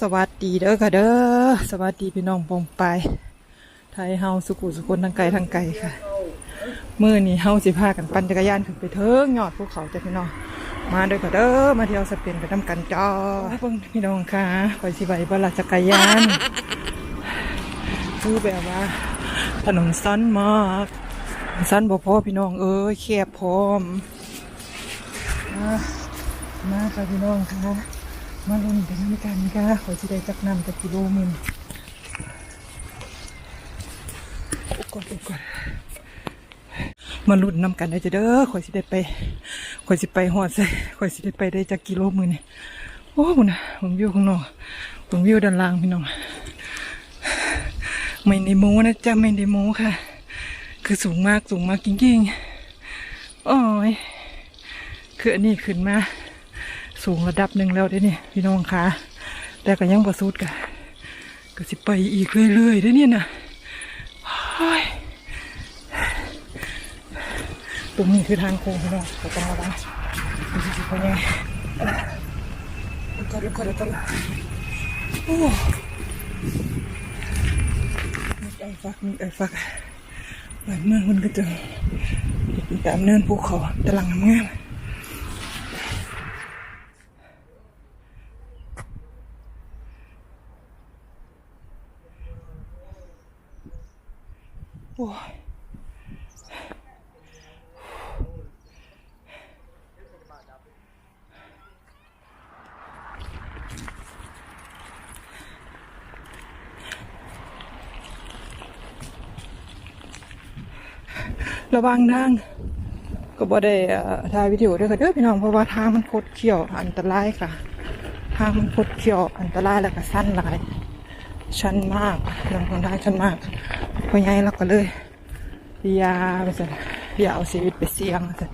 สวัสดีเด้อค่ะเด้อสวัสดีพี่น้องปองไปไทยเฮาสุขุสุคนทางไกลทางไกลค่ะมื้อนี้เฮาสิพากันปั่นจักรยานขึ้นไปเทิงยอดภูเขาจ้ะพี่น้องมาเด้อค่ะเด้อมาเที่ยวสเปนไปทำกันจ้าเพิ่งพี่น้องค่ะคอยสิไปบ่ล่ะจักรยานคือแบบว่า ถนนสั้นมากสั้นบ่พอพี่น้องเอ้ยแคบพร้อมมามาค่ะพี่น้องค่ะ มาลุ้นกันด้วยกันค่ะขอสิได้จักนำจากกิโลมินโอ้กดอ้กดมาลุ้นนำกันได้จะเด้อขอสิได้ไปขอสิไปหอดใส่ขอสิได้ไปได้จากกิโลมืนนี่โอ้บุญนะผมวิวข้างนอกผมวิวด้านล่างพี่น้องไม่ในโม้นะจ๊ะไม่ในโม้ค่ะ คือสูงมากสูงมากจริงๆโอ้ยคืออันนี้ขึ้นมา สูงระดับหนึ่งแล้วเด้เนี่ยพี่น้องคะแต่ก็ยังประสุดกะก็สิไปอีกเรื่อยๆเด้เนี่ยนะตรงนี้คือทางโค้งพี่น้องก็ต้องระวังดูสิเป็นยังไงก็ดูก็ดูก็ดูโอ้มีไอ้ฟักมีไอ้ฟักบ้านเมืองมันก็จะตามเนินภูเขาตะลังงามๆ โอ้ย ระวังทางก็บ่ได้ถ่ายวิดีโอด้วยค่ะเด้อพี่น้องเพราะว่าทางมันคดเขียวอันตรายค่ะ ทางมันคดเขียวอันตรายแล้วก็สั้นหลายชันมากลำคนได้ชันมากพราะไงเราก็เลยอยาไปสิอย่าเอาชีวิตไปเสี่ยงสิ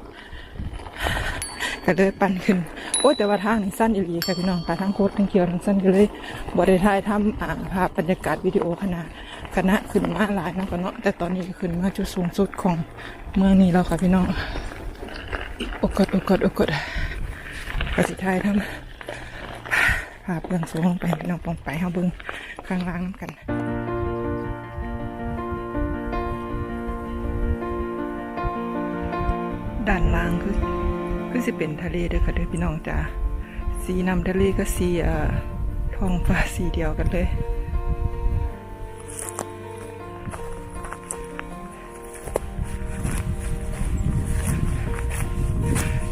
ก็เลยปั่นขึ้น โอ้แต่ว่าทางนี่สั้นอีหลีค่ะพี่น้องค่ะทั้งโคตรทั้งเขียวทั้งสั้นก็เลยบริทายทำอ่าภาพบรรยากาศวิดีโอขนาดคณะขึ้นมาหลายนะก็เนาะแต่ตอนนี้ก็ขึ้นมาจุดสูงสุดของเมืองนี้แล้วค่ะพี่น้องโอกดโอกดโอกดกสิทายทำภาพเบื้องสูงลงไปพี่น้องปองไปเฮาเบิ่งข้างล่างน้ำกันด้านล่างคือ คือสิเป็นทะเลเด้อค่ะเด้อพี่น้องจ้าสีน้ำทะเลก็สีเอ่อท้องฟ้าสีเดียวกันเลย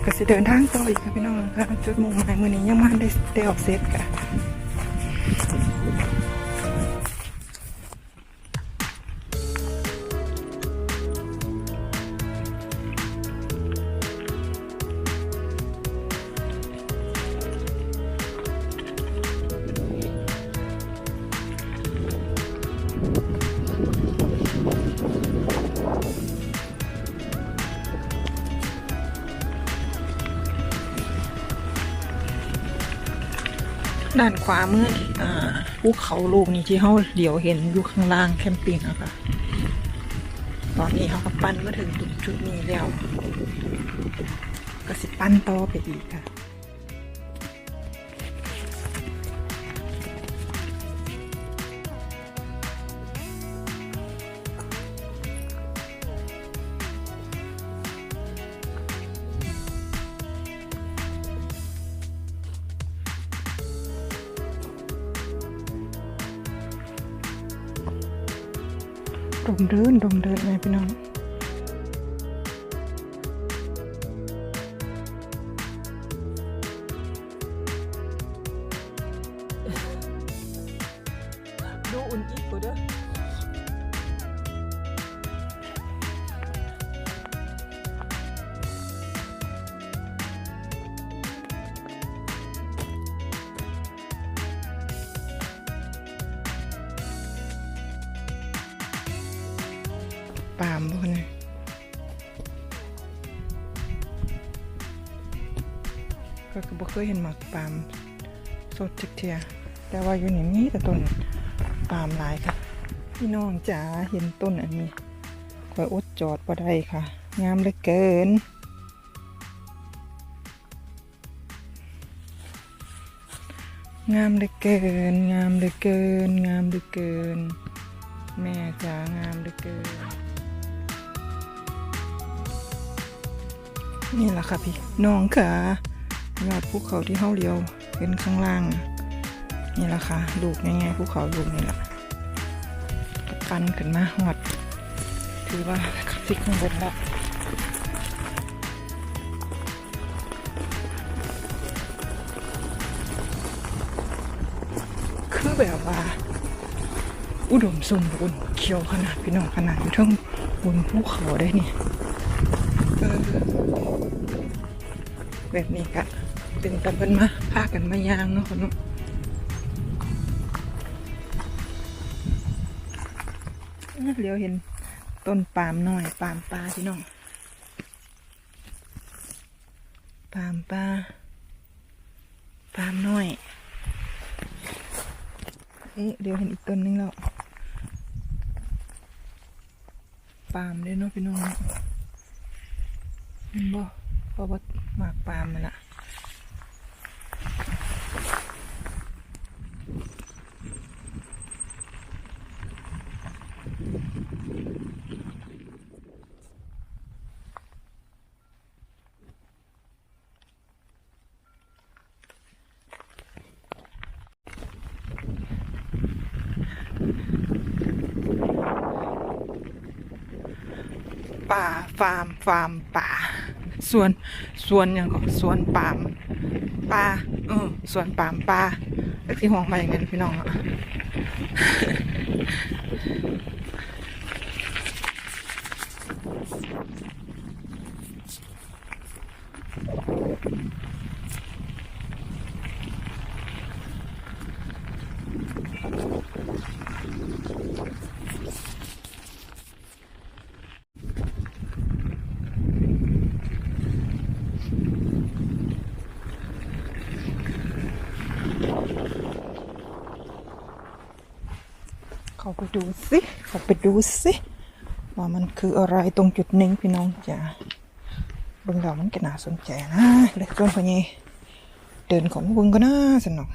ก็สิเดินทางต่ออีกค่ะพี่น้องค่ะจุดมุ่งหมายมื้อนี้ยังมาได้ได้ออกเซตค่ะ ด้านขวามืออ่าภูเขาลูกนี้ที่เขาเดี๋ยวเห็นอยู่ข้างล่างแคมปิ้งอะค่ะตอนนี้เขาก็ปั้นมาถึงจุดจุดนี้แล้ว ก็สิปั้นต่อไปอีกค่ะ ดมเดินดมเดินไงพี่น้องดูอุ่นอีกกว่าเด้อามพวกนี้ก็คือบ่เคยเห็นหมากปามสดจักเทียแต่ว่าอยู่นี่มีแต่ต้นปามหลายค่ะ พี่น้องจ๋าเห็นต้นอันนี้คอยอดจอดบ่ได้ค่ะ งามเหลือเกินงงามเหลือเกิน งามเหลือเกิน งามเหลือเกิน แม่จ๋างามเหลือเกิน นี่แหละค่ะพี่น้องค่ะยอดภูเขาที่เฮาเลี้ยวเห็นข้างล่าง นี่แหละค่ะลูกง่ายๆภูเขาลูกนี่แหละก็ปันขึ้นมาหอด ถือว่าขับที่ข้างบนแล้วคือแบบว่า อุดมสมบูรณ์เขียวขนาดพี่น้องขนาดอยู่ทั้งบนภูเขาได้นี่ แบบนี้กะเป็นตะเพินมาพากันมายางเนาะคนเนาะเดี๋ยวเห็นต้นปาล์มน้อยปาล์มปลาพี่น้องปาล์มปลาปาล์มน้อยเอ๊ะเดี๋ยวเห็นอีกต้นนึงแล้วปาล์มเด้เนาะพี่น้องเนาะ บ่เพราะว่าหมากปาล์มมันละป่าฟาร์มฟาร์มป่า สวนสวนอย่างก็สวนปามปลาเออสวนปามปลาแล้วที่ห้องมาอย่างนั้นพี่น้องอะ เขาไปดูสิเขาไปดูสิว่ามันคืออะไรตรงจุดนี้พี่น้องจ๋าเบิ่งแล้วมันก็น่าสนใจนะเลยส่วนพอนี้เดินของเบิ่งก็น่าสนุก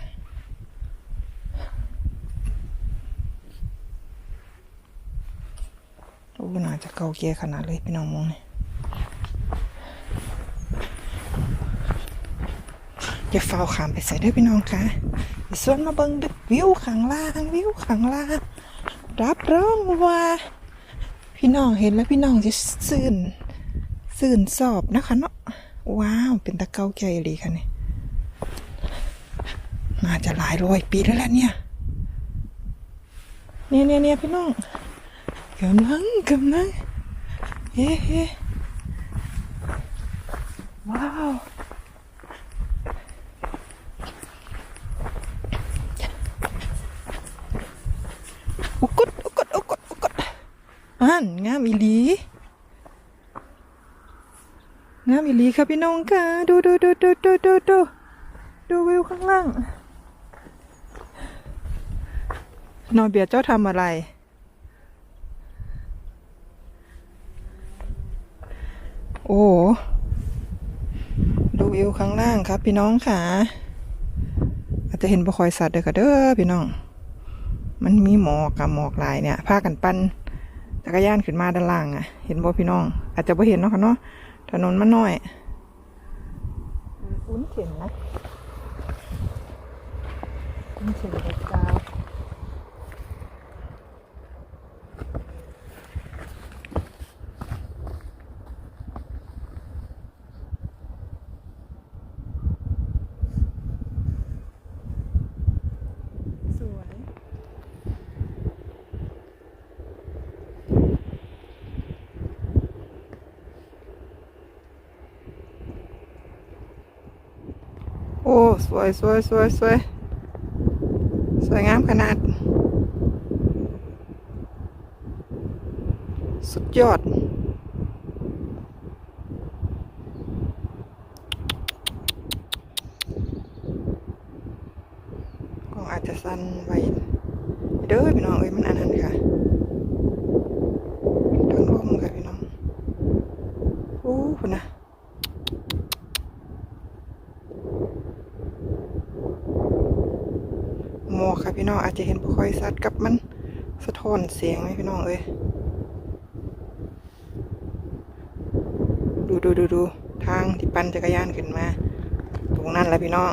โอ้น่าจะเก่าแก่ขนาดเลยพี่น้องมองเนี่อย่าเฝ้าขามไปใส่ด้อพี่น้องค่ะส่วนมาเบิ่งด้อวิวข้างล่างวิวข้างล่าง รับรองว่า พี่น้องเห็นแล้วพี่น้องจะซื่นซื่นสอบนะคะเนาะว้าว เป็นตะเกาใจเลยค่ะเนี่ยน่าจะหลายร้อยปีแล้วแหละเนี่ย เนี่ยเนี่ยเนี่ยพี่น้องกำลังกำลังเฮ้เฮ้ว้าว อุกดอุกดอุกดอุกด อ่านงามอีหลีงามอีหลีค่ะพี่น้องค่ะดูดูดูดูดูดูดูดูวิวข้างล่างนอนเบียร์เจ้าทำอะไรโอ้ดูวิวข้างล่างครับ พี่น้องค่ะ อาจจะเห็นบ่คอยสัตว์เด้อค่ะเด้อพี่น้อง มันมีหมอกกับหมอกลายเนี่ยพากันปั้น กรยานขึ้นมาด้านล่างอะ่ะ เห็นบ่พี่น้อง อาจจะบ่เห็นเนาะค่ะเนาะถนนมันน้อยอุ้นเข็นนะอุ้นเข็นเด็กกา อ้สวยสวยสวยสวยสวยงามขนาด สุดยอด ก็อาจจะสั้นไว้เด้อพี่น้องเอ้ยมันอันนั้นค่ะทางลมค่ะพี่น้องโอ้คุณนะ มัวค่ะพี่น้องอาจจะเห็นบ่ค่อยชัดกับมันสะท้อนเสียงไหมพี่น้องเอ้ยดูดูดูดูทางที่ปั่นจักรยานขึ้นมา ตรงนั้นแหละพี่น้อง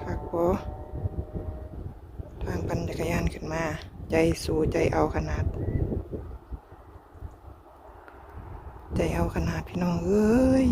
คักบ่ทางปั่นจักรยานขึ้นมา ใจสู้ใจเอาขนาด ใจเอาขนาดพี่น้องเอ้ย